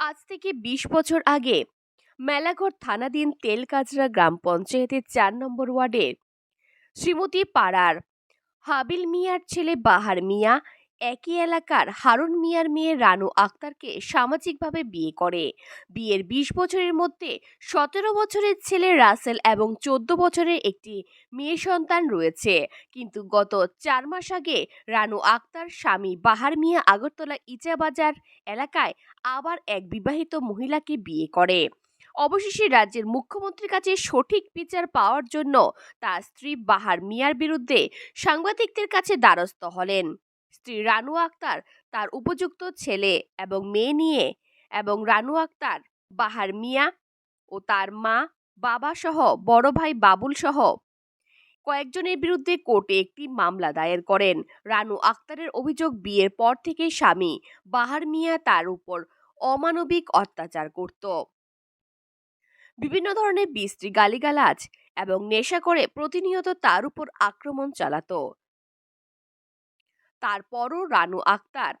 আজ থেকে ২০ বছর আগে মেলাঘর থানাধীন তেলকাজরা গ্রাম পঞ্চায়েতের চার নম্বর ওয়ার্ডের শ্রীমতী পাড়ার হাবিল মিয়ার ছেলে বাহার মিয়া একই এলাকার হারুন মিয়ার মেয়ে রানু আক্তারকে সামাজিকভাবে বিয়ে করে। বিয়ের ২০ বছরের মধ্যে সতেরো বছরের ছেলে রাসেল এবং চোদ্দ বছরের একটি মেয়ে সন্তান রয়েছে। কিন্তু গত চার মাস আগে রানু আক্তার স্বামী বাহার মিয়া আগরতলা ইচাবাজার এলাকায় আবার এক বিবাহিত মহিলাকে বিয়ে করে। অবশেষে রাজ্যের মুখ্যমন্ত্রীর কাছে সঠিক বিচার পাওয়ার জন্য তার স্ত্রী বাহার মিয়ার বিরুদ্ধে সাংবাদিকদের কাছে দ্বারস্থ হলেন। স্ত্রী রানু আক্তার, তার উপযুক্ত ছেলে এবং মেয়ে নিয়ে এবং রানু আক্তার, বাহার মিয়া ও তার মা বাবা সহ বড় ভাই বাবুল সহ কয়েকজনের বিরুদ্ধে কোর্টে একটি মামলা দায়ের করেন। রানু আক্তারের অভিযোগ বিয়ের পর থেকে স্বামী বাহার মিয়া তার উপর অমানবিক অত্যাচার করত। বিভিন্ন ধরনের বিশ্রী গালিগালাজ এবং নেশা করে প্রতিনিয়ত তার উপর আক্রমণ চালাতো। তারপরও রানু আক্তার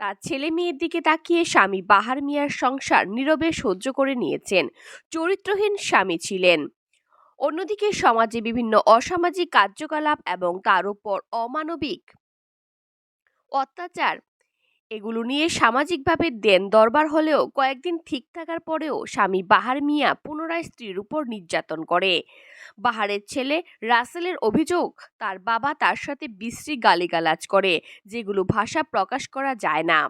তার ছেলে মেয়ের দিকে তাকিয়ে স্বামী বাহার মিয়ার সংসার নীরবে সহ্য করে নিয়েছেন। চরিত্রহীন স্বামী ছিলেন। অন্যদিকে সমাজে বিভিন্ন অসামাজিক কার্যকলাপ এবং তার উপর অমানবিক অত্যাচার, এগুলো নিয়ে সামাজিকভাবে দেন দরবার হলেও কয়েকদিন ঠিক থাকার পরেও স্বামী বাহার মিয়া পুনরায় স্ত্রীর উপর নির্যাতন করে। বাহারের ছেলে রাসেলের অভিযোগ, তার বাবা তার সাথে বিশ্রী গালিগালাজ করে, যেগুলো ভাষা প্রকাশ করা যায় না।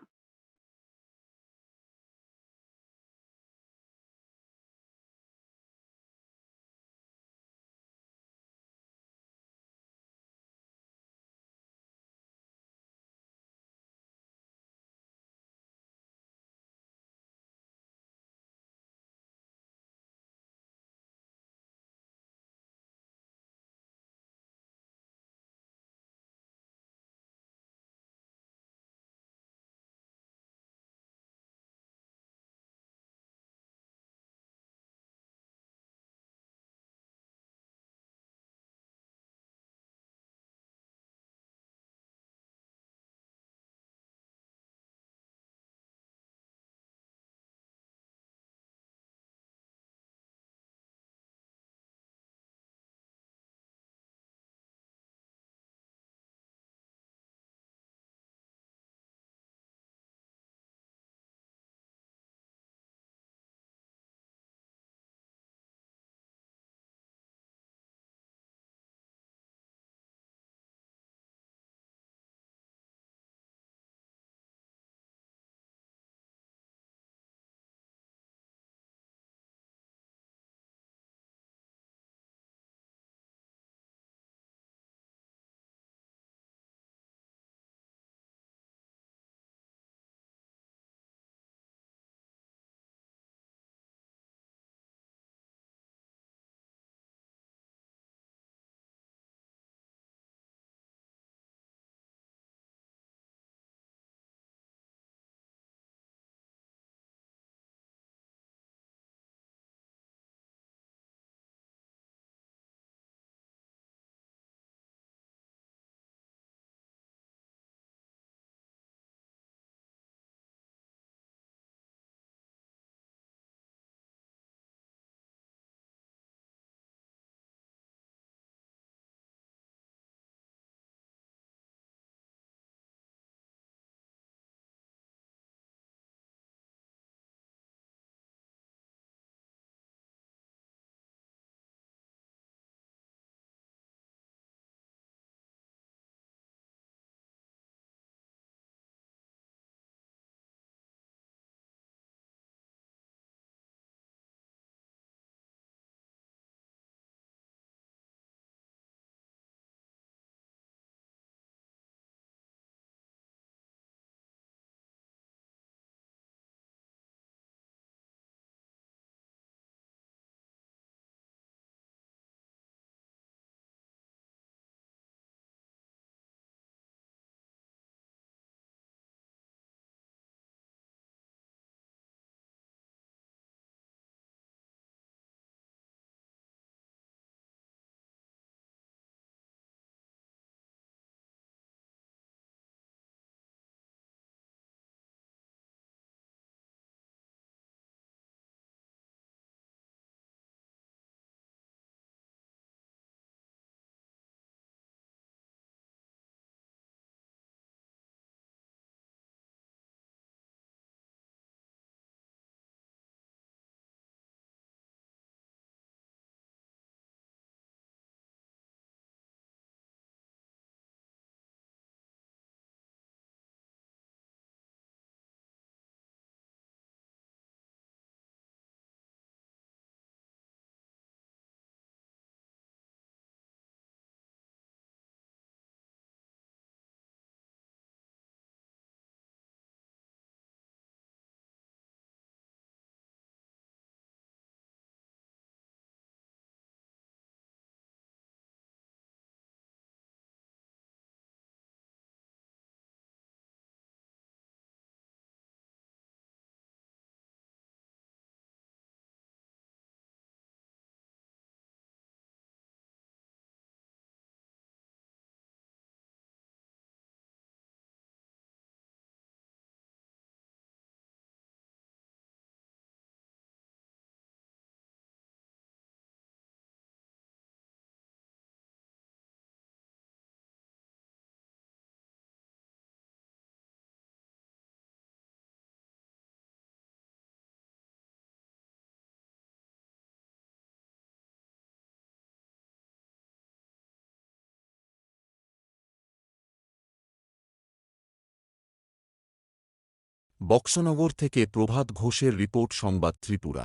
বক্সনগর থেকে প্রভাত ঘোষের রিপোর্ট সংবাদ ত্রিপুরা।